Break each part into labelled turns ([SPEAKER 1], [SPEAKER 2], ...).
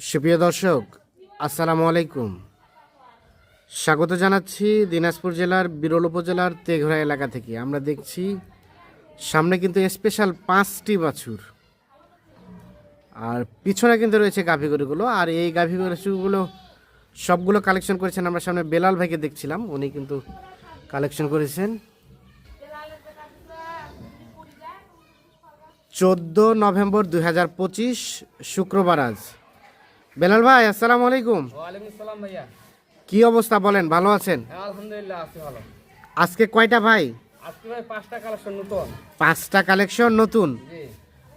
[SPEAKER 1] সুপ্রিয় দর্শক, আসসালামু আলাইকুম। স্বাগত জানাচ্ছি দিনাজপুর জেলার বিরল উপজেলার তেঘরা এলাকা থেকে। আমরা দেখছি সামনে কিন্তু স্পেশাল পাঁচটি বাছুর। আর পিছনে কিন্তু রয়েছে গাভী গরুগুলো। আর এই গাভী গরুগুলো সবগুলো কালেকশন করেছেন আমরা সামনে বেলাল ভাইকে দেখছিলাম। উনি কিন্তু কালেকশন করেছেন। চোদ্দ নভেম্বর দুই হাজার পঁচিশ শুক্রবার আজ। বেলাল ভাই আসসালামু আলাইকুম।
[SPEAKER 2] ভাইয়া।
[SPEAKER 1] কি অবস্থা বলেন ভালো আছেন?
[SPEAKER 2] হ্যাঁ আলহামদুলিল্লাহ আছি ভালো।
[SPEAKER 1] আজকে কয়টা ভাই?
[SPEAKER 2] আজকে ভাই পাঁচটা কালেকশন নতুন।
[SPEAKER 1] পাঁচটা কালেকশন নতুন?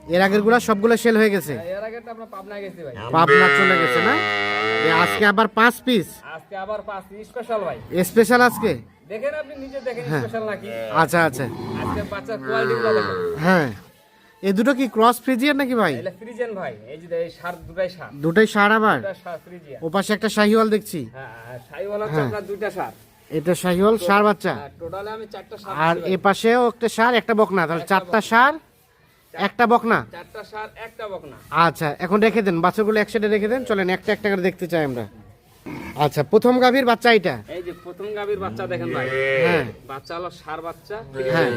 [SPEAKER 1] এর আগেরগুলা সবগুলো সেল হয়ে গেছে?
[SPEAKER 2] এর আগে আমরা পাবনায় গেছি ভাই।
[SPEAKER 1] পাবনা চলে গেছে না? আজকে আবার পাঁচ পিস
[SPEAKER 2] আজকে আবার পাঁচ স্পেশাল ভাই।
[SPEAKER 1] স্পেশাল আজকে?
[SPEAKER 2] দেখেন আপনি নিজে দেখেন স্পেশাল নাকি?
[SPEAKER 1] আচ্ছা আচ্ছা।
[SPEAKER 2] আজকে বাচ্চার কোয়ালিটি দেখেন।
[SPEAKER 1] হ্যাঁ। এ দুটো কি ক্রস ফ্রিজিয়ার নাকি ভাই?
[SPEAKER 2] এটা ফ্রিজেন ভাই এই যে এই সার দুটাই সার।
[SPEAKER 1] দুটোই সার আবার?
[SPEAKER 2] ফ্রিজিয়ান
[SPEAKER 1] ও পাশে একটা শাহিওয়াল দেখছি।
[SPEAKER 2] হ্যাঁ আর সাইওয়ালা হচ্ছে আপনার দুইটা সার।
[SPEAKER 1] এটা শাহিওয়াল সার বাচ্চা।
[SPEAKER 2] টোটালে আমি চারটা সার
[SPEAKER 1] আর এ পাশেও একটা সার একটা বকনা। তাহলে চারটা সার একটা বকনা।
[SPEAKER 2] চারটা সার একটা বকনা।
[SPEAKER 1] আচ্ছা এখন রেখে দেন। বাচ্চাগুলো একসাথে রেখে দেন। চলেন একটা একটা করে দেখতে চাই আমরা। আচ্ছা প্রথম গাভীর বাচ্চা এটা?
[SPEAKER 2] এই যে প্রথম গাভীর বাচ্চা দেখেন ভাই।
[SPEAKER 1] হ্যাঁ।
[SPEAKER 2] বাচ্চা হলো সার বাচ্চা
[SPEAKER 1] হ্যাঁ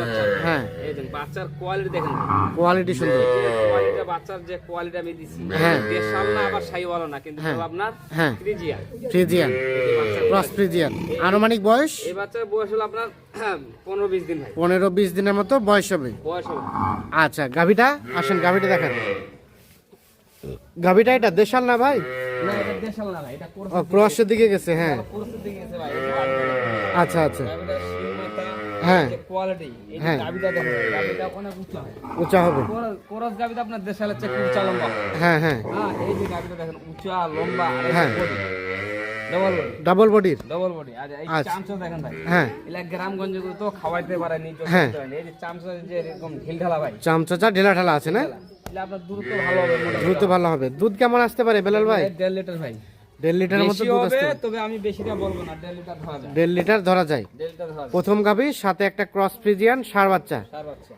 [SPEAKER 1] হ্যাঁ।
[SPEAKER 2] এই যে বাচ্চার কোয়ালিটি দেখেন
[SPEAKER 1] কোয়ালিটি সুন্দর।
[SPEAKER 2] যে কোয়ালিটি বাচ্চার যে কোয়ালিটি আমি দিছি
[SPEAKER 1] হ্যাঁ।
[SPEAKER 2] দেশাল না আবার সাইওয়ালা না কিন্তু সব আপনার
[SPEAKER 1] হ্যাঁ।
[SPEAKER 2] ফ্রিজিয়ান।
[SPEAKER 1] ফ্রিজিয়ান। Cross Friesian. আনুমানিক বয়স?
[SPEAKER 2] এই বাচ্চার বয়স হলো আপনার পনেরো বিশ দিন ভাই।
[SPEAKER 1] পনেরো বিশ দিনের মতো বয়স হবে?
[SPEAKER 2] বয়স হবে।
[SPEAKER 1] আচ্ছা গাভীটা আসেন গাভীটা দেখান। গাভীটা এটা দেশাল না ভাই? ক্রসের দিকে গেছে। হ্যাঁ।
[SPEAKER 2] কোর্সের দিকে গেছে ভাই এই যে গাভীটা।
[SPEAKER 1] আচ্ছা আচ্ছা। হ্যাঁ।
[SPEAKER 2] কোয়ালিটি
[SPEAKER 1] হ্যাঁ।
[SPEAKER 2] উঁচা
[SPEAKER 1] উঁচা হবে।
[SPEAKER 2] কোরাস- আপনার দেশালের চেয়ে উঁচা লম্বা।
[SPEAKER 1] হ্যাঁ হ্যাঁ।
[SPEAKER 2] হ্যাঁ এই যে গাভীটা দেখেন উঁচা লম্বা
[SPEAKER 1] হ্যাঁ।
[SPEAKER 2] ডবল বডি
[SPEAKER 1] ডাবল বডির
[SPEAKER 2] ডবল বডি আর এই
[SPEAKER 1] আচ্ছা।
[SPEAKER 2] চামচা দেখেন ভাই।
[SPEAKER 1] হ্যাঁ।
[SPEAKER 2] এলা গ্রামগঞ্জে তো খাওয়াইতে পারে নি
[SPEAKER 1] হ্যাঁ।
[SPEAKER 2] এই যে চামচা যে এরকম ঢিল ঢালা ভাই।
[SPEAKER 1] ঢালা আছে না?
[SPEAKER 2] দ্রুত ভালো হবে
[SPEAKER 1] দ্রুত ভালো হবে। দুধ কেমন আসতে পারে বেলাল ভাই?
[SPEAKER 2] দেড় লিটার ভাই।
[SPEAKER 1] দেড় লিটারের মতো দুধ আসতে
[SPEAKER 2] তবে আমি বেশিটা বলব না দেড় লিটার ধরা যায়।
[SPEAKER 1] দেড় লিটার ধরা
[SPEAKER 2] লিটার
[SPEAKER 1] প্রথম গাভী সাথে একটা ক্রস ফ্রিজিয়ান সার বাচ্চা।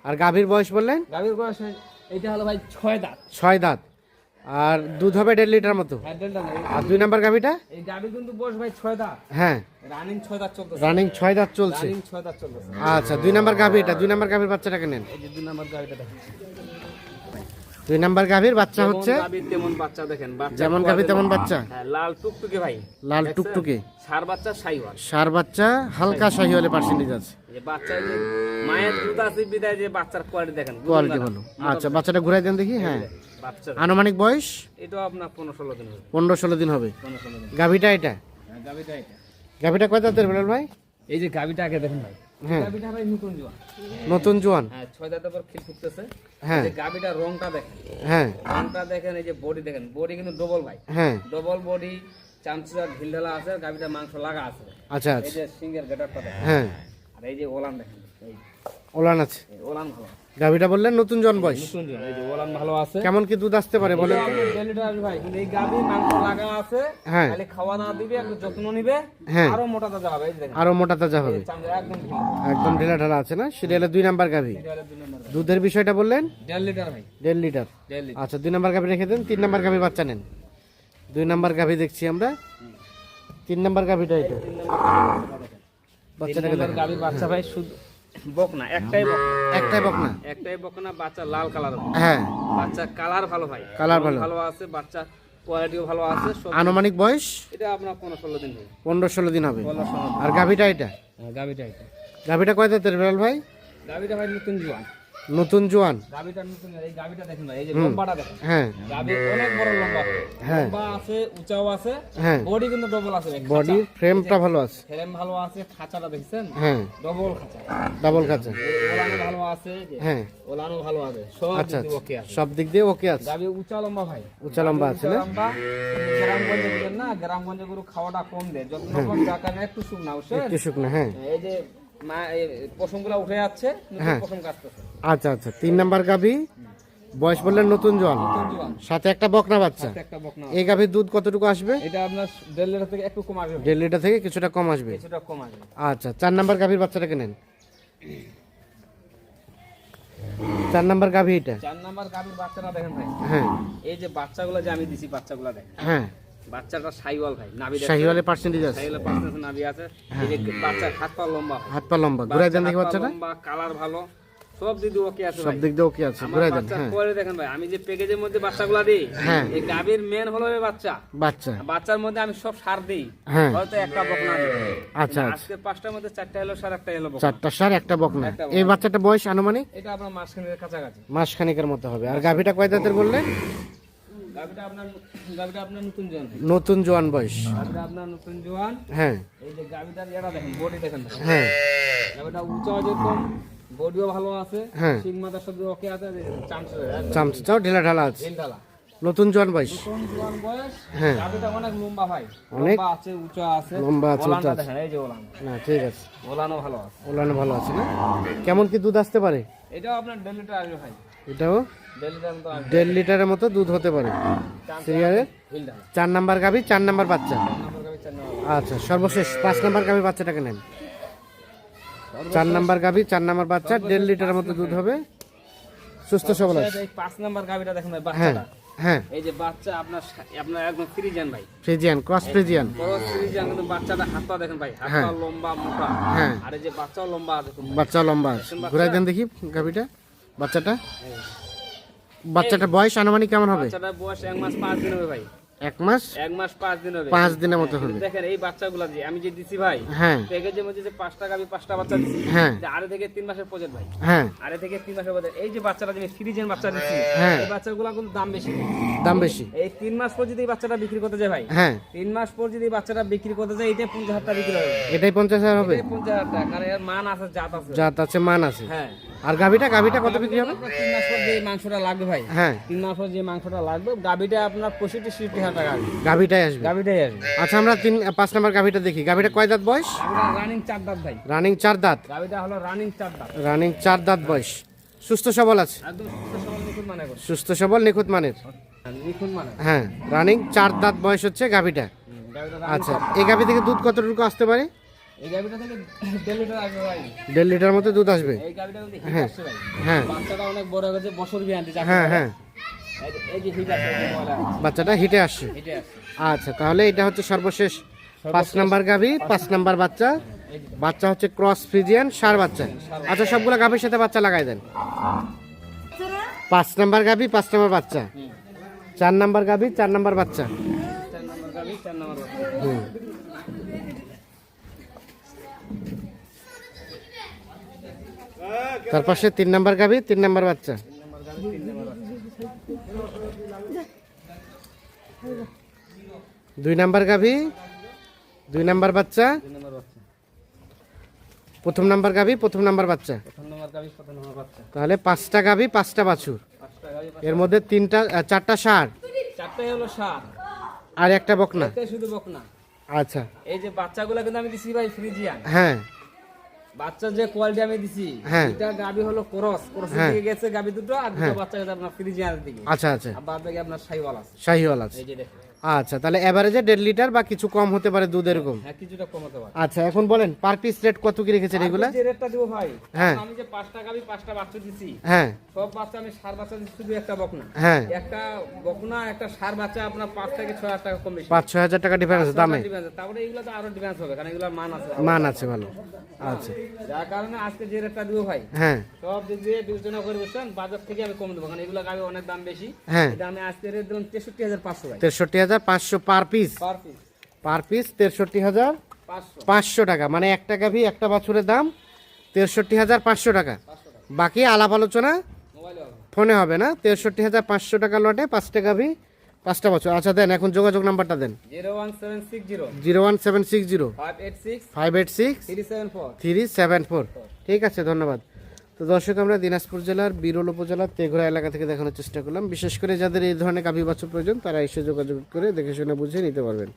[SPEAKER 1] আর গাভীর বয়স বললেন?
[SPEAKER 2] গাভীর বয়স হয়- হলো ভাই ছয় দাঁত।
[SPEAKER 1] ছয় দাঁত। আর দুধ হবে দেড় লিটার মতো।
[SPEAKER 2] হ্যাঁ
[SPEAKER 1] আর দুই নাম্বার গাভীটা?
[SPEAKER 2] এই কিন্তু বয়স ভাই ছয় দাঁত।
[SPEAKER 1] হ্যাঁ।
[SPEAKER 2] রানিং ছয় দাঁত চলতেছে।
[SPEAKER 1] রানিং ছয় দাঁত চলছে।
[SPEAKER 2] রানিং ছয় দাঁত চলতেছে।
[SPEAKER 1] আচ্ছা দুই নাম্বার গাভী এটা দুই নাম্বার গাভীর বাচ্চাটাকে নেন।
[SPEAKER 2] এই যে দুই নাম্বার গাভীটা দেখেন।
[SPEAKER 1] দুই নাম্বার গাভীর বাচ্চা হচ্ছে
[SPEAKER 2] যেমন গাভীর তেমন বাচ্চা দেখেন। বাচ্চা
[SPEAKER 1] যেমন গাভী তেমন বাচ্চা।
[SPEAKER 2] হ্যাঁ লাল টুকটুকে ভাই।
[SPEAKER 1] লাল? টুকটুকে।
[SPEAKER 2] সার বাচ্চা সাইওয়াল।
[SPEAKER 1] সার বাচ্চা হালকা শাহিওয়ালে পার্সেন্টেজ আছে।
[SPEAKER 2] যে বাচ্চা এই মায়ের দুধ আছে বিদায় যে বাচ্চার কোয়ালিটি দেখেন
[SPEAKER 1] কোয়ালিটি ভালো। আচ্ছা বাচ্চাটা ঘুরাই দেন দেখি হ্যাঁ। আনুমানিক বয়স?
[SPEAKER 2] আপনার পনেরো ষোলো দিন হবে।
[SPEAKER 1] পনেরো ষোলো দিন হবে।
[SPEAKER 2] পনেরো
[SPEAKER 1] গাভীটা এটা?
[SPEAKER 2] হ্যাঁ, গাভীটা
[SPEAKER 1] কয় দাঁতের বেলাল ভাই?
[SPEAKER 2] এই যে গাভীটা আগে দেখেন ভাই।
[SPEAKER 1] হ্যাঁ।
[SPEAKER 2] গাভীটা নতুন জোয়ান। হ্যাঁ ছয় দাঁতের পর খিল ফুটতেছে।
[SPEAKER 1] হ্যাঁ।
[SPEAKER 2] রংটা দেখেন।
[SPEAKER 1] হ্যাঁ।
[SPEAKER 2] রংটা দেখেন এই যে বডি দেখেন। বডি কিন্তু ডবল ভাই।
[SPEAKER 1] হ্যাঁ।
[SPEAKER 2] ডবল বডি চামচা ঢিল ঢালা আছে গাভীটার মাংস লাগা আছে।
[SPEAKER 1] আচ্ছা
[SPEAKER 2] এই
[SPEAKER 1] আচ্ছা
[SPEAKER 2] যে সিঙ্গের গেটারটা দেখেন।
[SPEAKER 1] হ্যাঁ।
[SPEAKER 2] আর এই যে ওলান দেখেন। এই
[SPEAKER 1] ওলান আছে।
[SPEAKER 2] ওলান ভালো।
[SPEAKER 1] গাভীটা বললেন নতুন জন বয়স।
[SPEAKER 2] নতুন জোয়ান এই যে ওলান ভালো আছে।
[SPEAKER 1] কেমন কি দুধ আসতে পারে বলেন?
[SPEAKER 2] driver ভাই, এই গাভী মাংস লাগা আছে,
[SPEAKER 1] হ্যাঁ।
[SPEAKER 2] খালি খাওয়া দাওয়া দিবে, একটু যত্ন নিবে,
[SPEAKER 1] হ্যাঁ।
[SPEAKER 2] আরও মোটা তাজা হবে, এই দেখেন।
[SPEAKER 1] আরও মোটা তাজা হবে।
[SPEAKER 2] একদম ঢিলা।
[SPEAKER 1] ঢেলা আছে না? সেটা হলো দুই নাম্বার গাভী।
[SPEAKER 2] গাভী।
[SPEAKER 1] দুধের বিষয়টা বললেন?
[SPEAKER 2] দেড় লিটার ভাই,
[SPEAKER 1] দেড় লিটার। আচ্ছা দুই নাম্বার গাভী রেখে দেন তিন নাম্বার গাভি বাচ্চা নেন। দুই নাম্বার গাভি দেখছি আমরা। তিন নাম্বার গাভিটা এটা।
[SPEAKER 2] গাভী।
[SPEAKER 1] বাচ্চাটাকে
[SPEAKER 2] গাভীর বাচ্চা ভাই শুধু বকনা, একটাই বকনা।
[SPEAKER 1] একটাই বকনা?
[SPEAKER 2] একটাই বকনা, বাচ্চা লাল কালার
[SPEAKER 1] হ্যাঁ।
[SPEAKER 2] বাচ্চা কালার ভালো ভাই।
[SPEAKER 1] কালার ভালো।
[SPEAKER 2] ভালো আছে বাচ্চা কোয়ালিটিও ভালো আছে
[SPEAKER 1] আনুমানিক বয়স?
[SPEAKER 2] এটা আপনার পনেরো ষোলো দিন হবে।
[SPEAKER 1] পনেরো ষোলো দিন হবে। আর গাভিটা এটা?
[SPEAKER 2] গাভিটা গাভীটা এটা।
[SPEAKER 1] গাভিটা কয় দাঁতের বেলাল ভাই?
[SPEAKER 2] গাভিটা ভাই নতুন জোয়ান।
[SPEAKER 1] নতুন জোয়ান।
[SPEAKER 2] গাভীটা নতুন এই গাভীটা দেখেন ভাই এই যে লম্বাটা দেখেন।
[SPEAKER 1] হ্যাঁ।
[SPEAKER 2] গাভী অনেক বড় লম্বা।
[SPEAKER 1] হ্যাঁ।
[SPEAKER 2] লম্বা আছে উঁচাও আছে
[SPEAKER 1] হ্যাঁ।
[SPEAKER 2] বডি কিন্তু ডবল আছে ভাই।
[SPEAKER 1] ফ্রেমটা ভালো আছে।
[SPEAKER 2] ফ্রেম ভালো আছে খাঁচাটা দেখছেন?
[SPEAKER 1] হ্যাঁ।
[SPEAKER 2] ডবল খাঁচা।
[SPEAKER 1] ডাবল খাঁচা।
[SPEAKER 2] ওলানো ভালো আছে
[SPEAKER 1] হ্যাঁ।
[SPEAKER 2] ওলানো ভালো আছে সব কিছু ওকে আছে।
[SPEAKER 1] সব দিক দিয়ে ওকে আছে।
[SPEAKER 2] গাভী উঁচা লম্বা ভাই।
[SPEAKER 1] উঁচা লম্বা আছে না?
[SPEAKER 2] লম্বা। গ্রামগঞ্জে না গরু খাওয়াটা কম দেয়। কম যার কারণে একটু শুকনা
[SPEAKER 1] একটু শুকনো হ্যাঁ।
[SPEAKER 2] এই যে মা এই উঠে যাচ্ছে নতুন
[SPEAKER 1] হ্যাঁ।
[SPEAKER 2] পশম কাটতেছে।
[SPEAKER 1] আচ্ছা আচ্ছা। তিন নাম্বার গাভী বয়স বললেন নতুন জোয়ান। সাথে একটা বকনা বাচ্চা। এই গাভীর দুধ কতটুকু আসবে?
[SPEAKER 2] এটা আপনার দেড় লিটার থেকে একটু কম আসবে।
[SPEAKER 1] দেড় লিটার থেকে কিছুটা কম আসবে।
[SPEAKER 2] কিছুটা কম আসবে।
[SPEAKER 1] আচ্ছা চার নাম্বার গাভীর বাচ্চাটাকে নেন চার নাম্বার গাভী এটা?
[SPEAKER 2] চার নাম্বার গাভীর বাচ্চাটা দেখেন ভাই।
[SPEAKER 1] হ্যাঁ।
[SPEAKER 2] এই যে বাচ্চাগুলো যে আমি দিছি বাচ্চাগুলো দেখেন।
[SPEAKER 1] হ্যাঁ।
[SPEAKER 2] বাচ্চাটা সাইওয়াল ভাই নাভি
[SPEAKER 1] পার্সেন্টেজ আছে।
[SPEAKER 2] সাইওয়ালের পার্সেন্ট নাভি আছে। এই যে বাচ্চার হাত পা লম্বা
[SPEAKER 1] হাত পা লম্বা। ঘুরাই দেন দেখি বাচ্চাটা।
[SPEAKER 2] লম্বা কালার ভালো। সব দিদি ওকে আছে
[SPEAKER 1] সব
[SPEAKER 2] ভাই।
[SPEAKER 1] দিক দিয়ে ওকে আছে। ঘুরাই দেন হ্যাঁ।
[SPEAKER 2] পরে দেখেন ভাই আমি যে প্যাকেজের মধ্যে বাচ্চাগুলো দিই
[SPEAKER 1] হ্যাঁ।
[SPEAKER 2] এই গাভীর মেন হলো এই বাচ্চা।
[SPEAKER 1] বাচ্চা।
[SPEAKER 2] বাচ্চার মধ্যে আমি সব সার দিই।
[SPEAKER 1] হ্যাঁ।
[SPEAKER 2] হয়তো একটা বকনা দিই।
[SPEAKER 1] আচ্ছা আচ্ছা।
[SPEAKER 2] আজকে পাঁচটার মধ্যে চারটা এলো সার একটা এলো বকনা
[SPEAKER 1] চারটা সার একটা বকনা এই বাচ্চাটা বয়স আনুমানিক?
[SPEAKER 2] এটা আপনার মাঝখানের কাছাকাছি।
[SPEAKER 1] মাস খানিকের মতো হবে। আর গাভীটা কয় দাঁতের বললেন?
[SPEAKER 2] আপনার আপনার নতুন জোয়ান
[SPEAKER 1] নতুন জোয়ান বয়স।
[SPEAKER 2] আপনার নতুন জোয়ান।
[SPEAKER 1] হ্যাঁ।
[SPEAKER 2] এই যে গাভীটার এটা দেখেন বডি দেখেন
[SPEAKER 1] হ্যাঁ।
[SPEAKER 2] উঁচা যেরকম বডিও ভালো আছে
[SPEAKER 1] হ্যাঁ।
[SPEAKER 2] সিং মাথার সাথে ওকে আছে চান্স
[SPEAKER 1] চামচাও ঢেলা ঢালা আছে।
[SPEAKER 2] ঢালা
[SPEAKER 1] নতুন জোয়ান বয়স।
[SPEAKER 2] নতুন জোয়ান বয়স।
[SPEAKER 1] হ্যাঁ।
[SPEAKER 2] অনেক লম্বা ভাই।
[SPEAKER 1] অনেক?
[SPEAKER 2] আছে উঁচা আছে।
[SPEAKER 1] লম্বা আছে,
[SPEAKER 2] ওলানটা দেখেন এই যে ওলান।
[SPEAKER 1] না ঠিক আছে।
[SPEAKER 2] ওলানও ভালো আছে।
[SPEAKER 1] ওলানো ভালো আছে না? কেমন কি দুধ আসতে পারে?
[SPEAKER 2] এটাও আপনার আসবে ভাই।
[SPEAKER 1] এটাও
[SPEAKER 2] দেড়
[SPEAKER 1] লিটারের মতো দুধ হতে পারে। সিরিয়ালের চার নাম্বার গাভী চার নাম্বার বাচ্চা। আচ্ছা সর্বশেষ পাঁচ নাম্বার গাভী বাচ্চাটাকে নেন। চার নাম্বার গাভী চার নাম্বার বাচ্চা দেড় লিটারের মতো দুধ হবে। সুস্থ সবল আছে।
[SPEAKER 2] পাঁচ নাম্বার গাভীটা দেখেন ভাই
[SPEAKER 1] হ্যাঁ হ্যাঁ।
[SPEAKER 2] এই যে বাচ্চা আপনার আপনার একদম ফ্রিজেন ভাই।
[SPEAKER 1] Friesian cross Friesian.
[SPEAKER 2] বড় ফ্রিজেন কিন্তু বাচ্চাটা হাত পা দেখেন ভাই হাত
[SPEAKER 1] হ্যাঁ।
[SPEAKER 2] পা লম্বা মোটা।
[SPEAKER 1] হ্যাঁ।
[SPEAKER 2] আর এই যে বাচ্চাও লম্বা আছে।
[SPEAKER 1] বাচ্চা লম্বা ঘুরাই দেন দেখি গাভীটা। বাচ্চাটা? বাচ্চাটা বয়স আনুমানিক কেমন হবে?
[SPEAKER 2] বাচ্চাটার বয়স এক মাস পাঁচ দিন হবে ভাই।
[SPEAKER 1] এক মাস?
[SPEAKER 2] এক মাস পাঁচ দিন হবে।
[SPEAKER 1] পাঁচ দিনের মতো হবে।
[SPEAKER 2] দেখেন এই বাচ্চাগুলা যে আমি যে দিছি ভাই
[SPEAKER 1] হ্যাঁ।
[SPEAKER 2] প্যাকেজের মধ্যে যে পাঁচটা গাভী পাঁচটা বাচ্চা দিছি।
[SPEAKER 1] হ্যাঁ।
[SPEAKER 2] আড়ে থেকে তিন মাসের প্রজেক্ট ভাই।
[SPEAKER 1] হ্যাঁ।
[SPEAKER 2] আড়ে থেকে তিন মাসের প্রজেক্ট এই যে বাচ্চাটা যে বাচ্চা দিছি
[SPEAKER 1] হ্যাঁ।
[SPEAKER 2] এই বাচ্চাগুলো কিন্তু দাম বেশি।
[SPEAKER 1] দাম বেশি।
[SPEAKER 2] এই তিন মাস পর যদি এই বাচ্চাটা বিক্রি করতে যায় ভাই
[SPEAKER 1] হ্যাঁ।
[SPEAKER 2] তিন মাস পর যদি এই বাচ্চাটা বিক্রি করতে যায় এটা পঞ্চাশ হাজার টাকা বিক্রি হবে।
[SPEAKER 1] এটাই পঞ্চাশ হাজার হবে?
[SPEAKER 2] পঞ্চাশ হাজার টাকা। কারণ এর মান আছে জাত আছে।
[SPEAKER 1] জাত আছে মান আছে।
[SPEAKER 2] হ্যাঁ।
[SPEAKER 1] আর গাভীটা গাভীটা কত বিক্রি হবে?
[SPEAKER 2] তিন মাস পর যে মাংসটা লাগবে ভাই।
[SPEAKER 1] হ্যাঁ।
[SPEAKER 2] তিন মাস পর যে মাংসটা লাগবে গাবিটা আপনার পঁয়ষট্টি সিফটি হাজার টাকা
[SPEAKER 1] গাভীটাই আসবে?
[SPEAKER 2] গাবিটাই আসবে।
[SPEAKER 1] আচ্ছা আমরা তিন পাঁচ নাম্বার গাভীটা দেখি। গাভীটা কয় দাঁত বয়স?
[SPEAKER 2] গাবিটা রানিং চার দাঁত ভাই।
[SPEAKER 1] রানিং চার দাঁত।
[SPEAKER 2] গাবিটা হলো রানিং চার দাঁত।
[SPEAKER 1] রানিং চার দাঁত বয়স। সুস্থ সবল আছে?
[SPEAKER 2] সুস্থ সবল নিখুঁত মানে
[SPEAKER 1] সুস্থ সবল নিখুঁত মানের?
[SPEAKER 2] মানে
[SPEAKER 1] হ্যাঁ রানিং চার দাঁত বয়স হচ্ছে গাভীটা।
[SPEAKER 2] গাবিটা
[SPEAKER 1] আচ্ছা এই গাভী থেকে দুধ কতটুকু আসতে পারে?
[SPEAKER 2] এই গাবিটা থেকে দেড় লিটার আসবে ভাই।
[SPEAKER 1] দেড় লিটার মতো দুধ আসবে?
[SPEAKER 2] এই গাবিটা কিন্তু
[SPEAKER 1] হ্যাঁ।
[SPEAKER 2] আসছে ভাই।
[SPEAKER 1] হ্যাঁ।
[SPEAKER 2] বাচ্চাটা অনেক বড় হয়ে গেছে বছর বিয়ান্তি
[SPEAKER 1] হ্যাঁ হ্যাঁ। বাচ্চাটা হিটে আসছে? আচ্ছা তাহলে এটা হচ্ছে সর্বশেষ পাঁচ নাম্বার গাভী পাঁচ নাম্বার। বাচ্চা। বাচ্চা। হচ্ছে ক্রস ফ্রিজিয়ান সার বাচ্চা। আচ্ছা সবগুলো গাভীর সাথে বাচ্চা লাগাই দেন। পাঁচ নাম্বার গাভী পাঁচ নাম্বার বাচ্চা। চার নাম্বার গাভী চার নম্বর বাচ্চা। হুম। তার পাশে তিন নাম্বার গাভী তিন নাম্বার বাচ্চা।
[SPEAKER 2] তিন নম্বর গাবি তিন নম্বর বাচ্চা
[SPEAKER 1] দুই নাম্বার গাভী দুই নাম্বার বাচ্চা। প্রথম নাম্বার গাভী প্রথম নাম্বার বাচ্চা।
[SPEAKER 2] প্রথম নম্বর গাবি প্রথম নম্বর বাচ্চা
[SPEAKER 1] তাহলে পাঁচটা গাভী পাঁচটা বাছুর। এর মধ্যে তিনটা চারটা সার আর একটা বকনা।
[SPEAKER 2] শুধু বকনা।
[SPEAKER 1] আচ্ছা।
[SPEAKER 2] এই যে বাচ্চাগুলো কিন্তু আমি দিছি ভাই ফ্রিজিয়ান।
[SPEAKER 1] হ্যাঁ।
[SPEAKER 2] বাচ্চা যে কোয়ালিটি আমি দিছি
[SPEAKER 1] হ্যাঁ।
[SPEAKER 2] এটা গাবি হলো ক্রস ক্রস
[SPEAKER 1] থেকে
[SPEAKER 2] দিকে গেছে গাবি দুটো আর দুটো বাচ্চা গেছে আপনার ফ্রিজিয়ানের দিকে।
[SPEAKER 1] আচ্ছা আচ্ছা।
[SPEAKER 2] আর বাদ বাকি আপনার শাহিওয়াল আছে।
[SPEAKER 1] শাহিওয়াল আছে।
[SPEAKER 2] এই যে দেখেন।
[SPEAKER 1] আচ্ছা তাহলে এভারেজে দেড় লিটার বা কিছু কম হতে পারে দুধ এরকম?
[SPEAKER 2] হ্যাঁ কিছুটা কমাতে পারে।
[SPEAKER 1] আচ্ছা এখন বলেন পার পিস রেট কত কি রেখেছেন এগুলা?
[SPEAKER 2] যে রেটটা দিব ভাই
[SPEAKER 1] হ্যাঁ।
[SPEAKER 2] আমি যে পাঁচটা গাবি পাঁচটা বাচ্চা দিছি
[SPEAKER 1] হ্যাঁ।
[SPEAKER 2] সব বাচ্চা আমি সার বাচ্চা দিচ্ছি শুধু একটা বকনা।
[SPEAKER 1] হ্যাঁ।
[SPEAKER 2] একটা বকনা একটা সার বাচ্চা আপনার পাঁচ থেকে ছয় হাজার টাকা কম বেশি।
[SPEAKER 1] পাঁচ ছয় হাজার টাকা ডিফারেন্স দামে?
[SPEAKER 2] তারপরে এগুলো তো আরও ডিফারেন্স হবে কারণ এগুলোর মান আছে
[SPEAKER 1] মান আছে ভালো। আচ্ছা।
[SPEAKER 2] যার কারণে আজকে যে রেটটা দিব ভাই
[SPEAKER 1] হ্যাঁ।
[SPEAKER 2] সব দিয়ে বিবেচনা করে বুঝছেন বাজার থেকে আমি কম দেবো কারণ এগুলো গাবি অনেক দাম বেশি।
[SPEAKER 1] হ্যাঁ।
[SPEAKER 2] আমি আজকে রেট দিলাম তেষট্টি হাজার পাঁচশো ভাই।
[SPEAKER 1] তেষট্টি হাজার পাঁচশো পার পিস
[SPEAKER 2] পার পিস
[SPEAKER 1] তেষট্টি হাজার
[SPEAKER 2] পাঁচশো।
[SPEAKER 1] টাকা। মানে একটা গাভি একটা বাছুরের দাম তেষট্টি হাজার পাঁচশো টাকা। বাকি আলাপ আলোচনা ফোনে হবে না। তেষট্টি হাজার পাঁচশো টাকা লটে পাঁচটা গাভি পাঁচটা বছর। আচ্ছা দেন এখন যোগাযোগ নাম্বারটা দেন।
[SPEAKER 2] Zero one seven six zero. Five eight six
[SPEAKER 1] three seven four. ঠিক আছে ধন্যবাদ। তো দর্শক, আমরা দিনাজপুর জেলার বিরল উপজেলার তেঘরা এলাকা থেকে দেখানোর চেষ্টা করলাম। বিশেষ করে যাদের এই ধরনের গাভী বাছুর প্রয়োজন, তারা এসে যোগাযোগ করে দেখে শুনে বুঝে নিতে পারবেন।